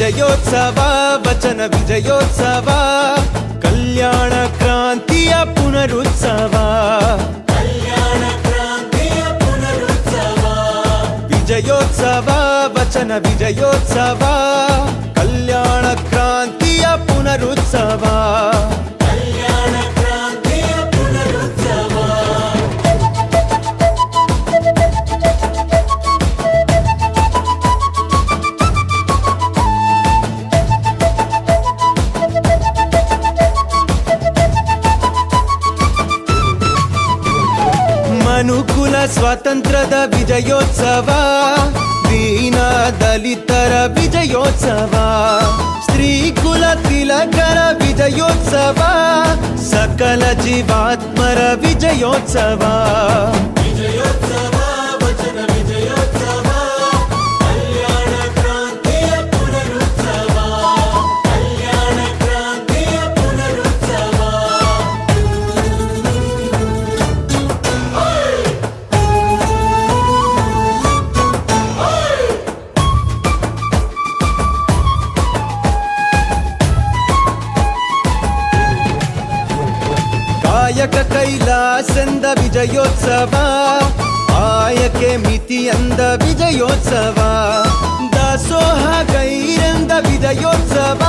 ವಿಜಯೋತ್ಸವ ವಚನ ವಿಜಯೋತ್ಸವ ಕಲ್ಯಾಣ ಕ್ರಾಂತಿಯ ಪುನರುತ್ಸವ ವಿಜಯೋತ್ಸವ ವಚನ ವಿಜಯೋತ್ಸವ ಕಲ್ಯಾಣ ಕ್ರಾಂತಿಯ ಪುನರುತ್ಸವ ಮನುಕುಲ ಸ್ವಾತಂತ್ರ್ಯದ ವಿಜಯೋತ್ಸವ ದೀನ ದಲಿತರ ವಿಜಯೋತ್ಸವ ಸ್ತ್ರೀಕುಲ ತಿಲಕರ ವಿಜಯೋತ್ಸವ ಸಕಲ ಜೀವಾತ್ಮರ ವಿಜಯೋತ್ಸವ ಕಾಯಕ ಕೈಲಾಸೆಂದ ವಿಜಯೋತ್ಸವ ಆಯಕೆ ಮಿತಿಯಂದ ವಿಜಯೋತ್ಸವ ದಾಸೋಹ ಗೈರೆಂದ ವಿಜಯೋತ್ಸವ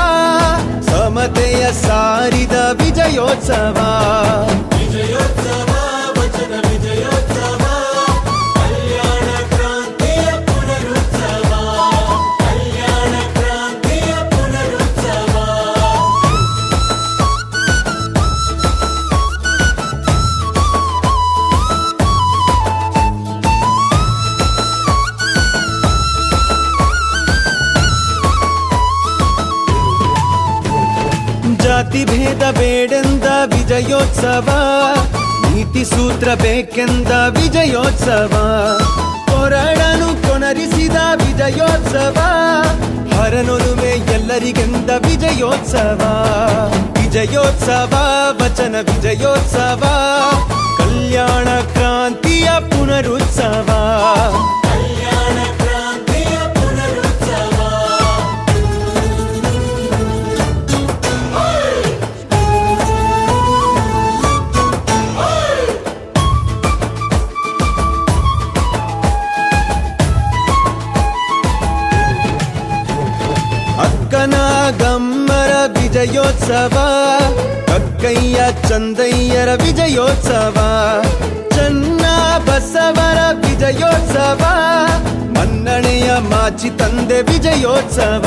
ಸಮತೆಯ ಸಾರಿದ ವಿಜಯೋತ್ಸವ ಜಾತಿ ಭೇದ ಬೇಡೆಂದ ವಿಜಯೋತ್ಸವ. ನೀತಿ ಸೂತ್ರ ಬೇಕೆಂದ ವಿಜಯೋತ್ಸವ. ಕೊರಡನು ಕೊನರಿಸಿದ ವಿಜಯೋತ್ಸವ. ಹರನೊಲುಮೆ ಎಲ್ಲರಿಗೆಂದ ವಿಜಯೋತ್ಸವ. ವಿಜಯೋತ್ಸವ, ವಚನ ವಿಜಯೋತ್ಸವ. ಗಮ್ಮರ ವಿಜಯೋತ್ಸವ ಕಕ್ಕಯ್ಯ ಚಂದಯ್ಯರ ವಿಜಯೋತ್ಸವ ಚನ್ನ ಬಸವರ ವಿಜಯೋತ್ಸವ ಮನ್ನಣೆಯ ಮಾಚಿ ತಂದೆ ವಿಜಯೋತ್ಸವ